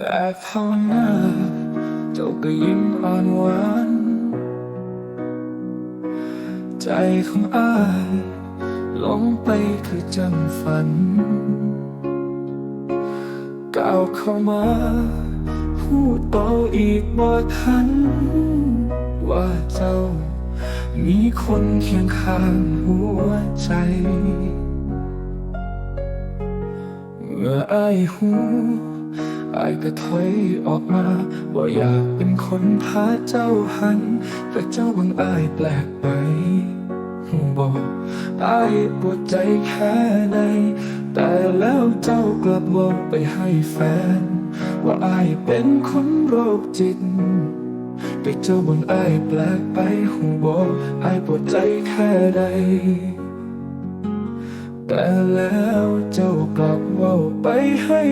แต่พอหน้าเจ้าก็ยิ้มอ่อนหวาน ใจของอ้ายหลงไปคือจำฝัน ก้าวเข้ามา พูดต่ออีกบ่ทัน ว่าเจ้า มีคนเคียงข้างหัวใจเมื่ออายหู อายก็ถอยออกมาว่าอยากเป็นคนพาเจ้าหัน แต่เจ้าบังอายแปลกไปบอกอายปวดใจแค่ไหนแต่แล้วเจ้ากลับบอกไปให้แฟน ว่าอายเป็นคนโรคจิตแต่เจ้าบังอายแปลกไปหูบอกอายปวดใจแค่ใดแต่แล้วเจ้ากลับ เว่าไปให้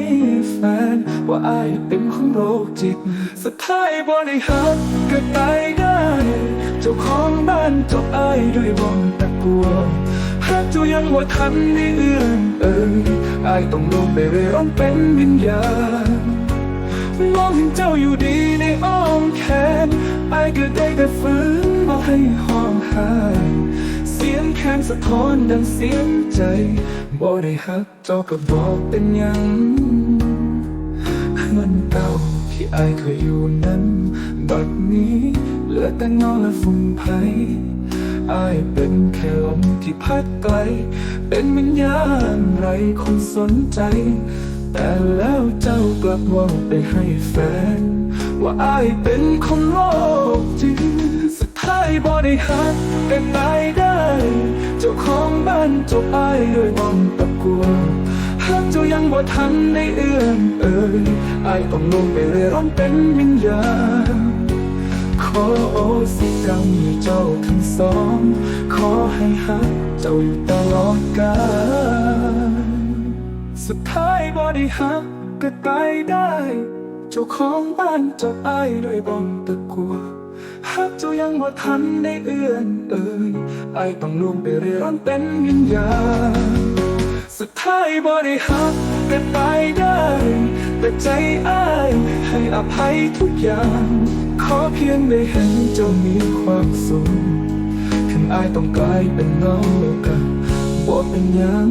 แฟน ว่าอายเป็นคนโรคจิต สุดท้ายบ่ได้หักก็ตายได้ เจ้าของบ้านจบอายด้วยบ่ตะกัวหากเจ้ายังว่าทันได้เอื้อนเอ่ยอายต้องลงไปเร่ร่อนเป็นวิญญาณมองเห็นเจ้าอยู่ดีในอ้อมแขนไอ้ก็ได้แต่ฝืนมาให้ห้องหาย เสียงแค้นสะท้อนดังเสียงใจบ่ได้ฮักเจ้าก็บอกเป็นยังเงินเก่าที่ไอเคยอยู่นั้น บัดนี้เหลือแต่เงาและฝุ่นไผไอเป็นแค่ลมที่พัดไกล เป็นวิญญาณไรคนสนใจ แต่แล้วเจ้ากลับว่าไปให้แฟน ว่าอายเป็นคนโลกจริง สุดท้ายบ่ได้หักกันไายได้เจ้าของบ้านจบอายด้วยมองตะกัวหากเจ้ายังบ่ทันได้เอื้อนเอ่ยอายต้องลงไปเร่ร่อนเป็นวิญญาณขอโอสิกรรมให้เจ้าทั้งสอง ขอให้หักเจ้าอยู่ตลอดกาลสุดท้ายบ่ได้หักก็ตายได้ เจ้าของบ้านเจ้าอายด้วยบ่มตะกัว หากเจ้ายังบ่ทันได้เอื้อนเอ่ยไอต้องลวงไปเร่ร่อนเป็นวิญญาณสุดท้ายบ่ได้หักก็ตายได้ แต่ใจอ้ายให้อภัยทุกอย่าง ขอเพียงได้เห็นเจ้ามีความสุขถึงอายต้องกลายเป็นเงากันบ่เป็นยัง